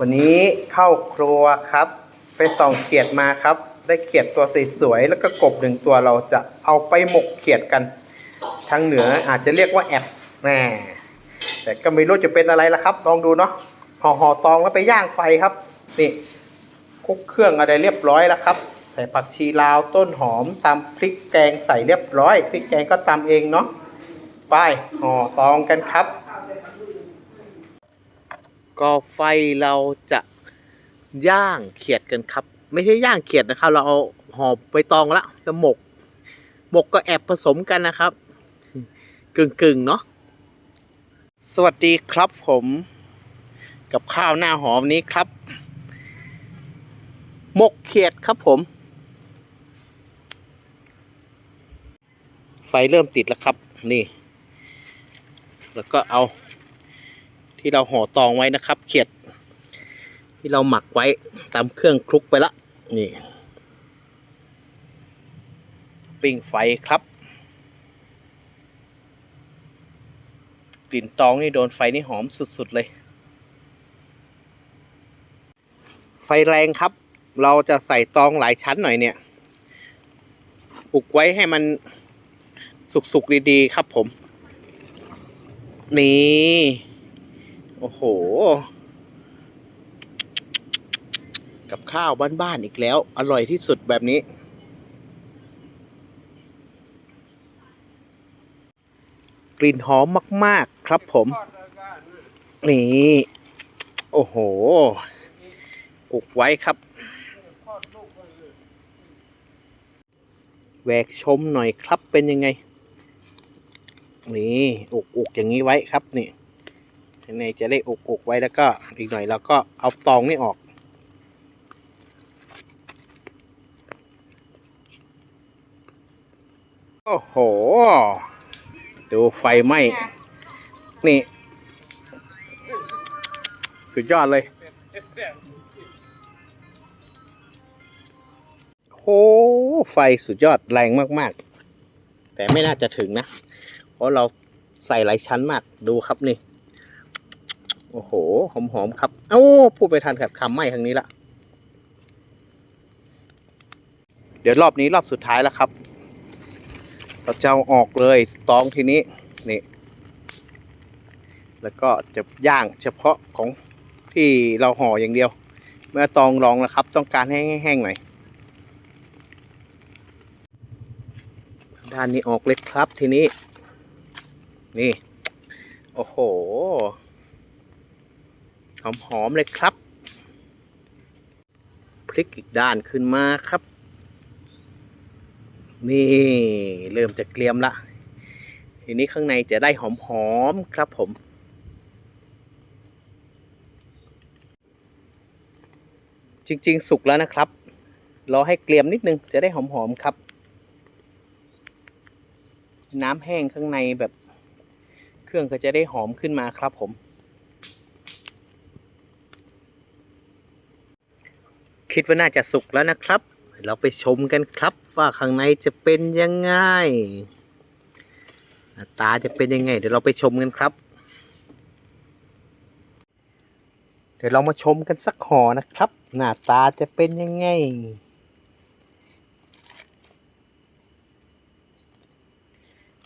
วันนี้เข้าครัวครับ ไปส่องเขียดมาครับ ได้เขียดตัวสวยๆแล้วก็กบหนึ่งตัวเราจะเอาไปหมกเขียดกันทางเหนืออาจจะเรียกว่าแอบแหม่แต่ก็ไม่รู้จะเป็นอะไรละครับ ลองดูเนาะห่อห่อตองแล้วไปย่างไฟครับนี่คุกเครื่องอะไรเรียบร้อยแล้วครับ ใส่ผักชีลาวต้นหอมตำพริกแกงใส่เรียบร้อยพริกแกงก็ตำเองเนาะไปห่อตองกันครับ ก็ไฟเราจะย่างเขียดกันครับ ไม่ใช่ย่างเขียดนะครับ เราเอาห่อใบตองแล้วจะหมก หมกก็แอบผสมกันนะครับ กึ่งกึ่งๆเนาะสวัสดีครับผม กับข้าวหน้าหอมนี้ครับ หมกเขียดครับผม ไฟเริ่มติดแล้วครับ นี่ แล้วก็เอา ที่เราห่อตองไว้นะครับ เขียด ที่เราหมักไว้ตามเครื่องคลุกไปละ นี่ ปิ้งไฟครับ กลิ่นตองนี่โดนไฟนี่หอมสุดๆเลย ไฟแรงครับ เราจะใส่ตองหลายชั้นหน่อยเนี่ยปลุกไว้ให้มันสุกๆดีๆครับผม นี่ โอ้โห กับข้าวบ้านๆอีกแล้ว อร่อยที่สุดแบบนี้ กลิ่นหอมมาก ๆ ครับผม นี่ โอ้โหอุกไว้ครับแหวกชมหน่อยครับเป็นยังไง นี่ อุกอุกอย่างนี้ไว้ครับนี่ ในจะได้อกอกไว้แล้วก็อีกหน่อยเราก็เอาตองนี่ออก โอ้โห ดูไฟไหม้ นี่ สุดยอดเลย โอ้ไฟสุดยอดแรงมาก ๆ แต่ไม่น่าจะถึงนะ เพราะเราใส่หลายชั้นมาก ดูครับนี่ โอ้โห หอมๆครับ เอ้า พูดไปทันขัดคำไหม้ทางนี้ละ เดี๋ยวรอบนี้รอบสุดท้ายแล้วครับ เราจะเอาออกเลยตองทีนี้ นี่ แล้วก็จะย่างเฉพาะของที่เราห่ออย่างเดียว เมื่อตองรองนะครับ ต้องการให้แห้งๆหน่อย ด้านนี้ออกเลยครับทีนี้ นี่ โอ้โห หอมๆเลยครับพลิกอีกด้านขึ้นมาครับ นี่เริ่มจะเกรียมละ ทีนี้ข้างในจะได้หอมๆครับผมจริง ๆ สุกแล้วนะครับ รอให้เกรียมนิดนึงจะได้หอมๆครับ น้ำแห้งข้างในแบบ เครื่องก็จะได้หอมขึ้นมาครับผม คิดว่าน่าจะสุกแล้วนะครับ เราไปชมกันครับว่าข้างในจะเป็นยังไงหน้าตาจะเป็นยังไง เดี๋ยวเราไปชมกันครับ เดี๋ยวเรามาชมกันสักห่อนะครับ หน้าตาจะเป็นยังไง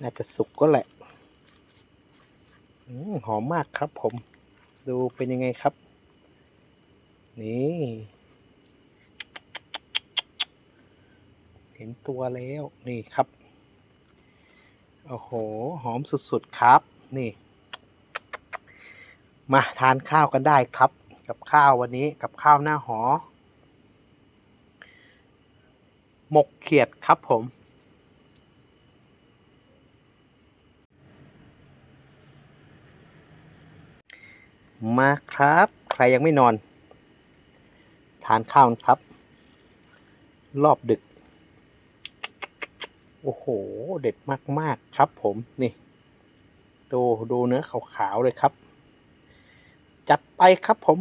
น่าจะสุกก็แหละหอมมากครับผม ดูเป็นยังไงครับ นี่ เห็นตัวแล้วนี่ครับ โอ้โห หอมสุดๆครับ นี่ มาทานข้าวกันได้ครับ กับข้าววันนี้กับข้าวหน้าหอ หมกเขียดครับผมมาครับ ใครยังไม่นอน ทานข้าวนะครับ รอบดึก โอ้โห เด็ดมาก ๆ ครับผมนี่ ดูดูเนื้อขาว ๆ เลยครับ จัดไปครับผม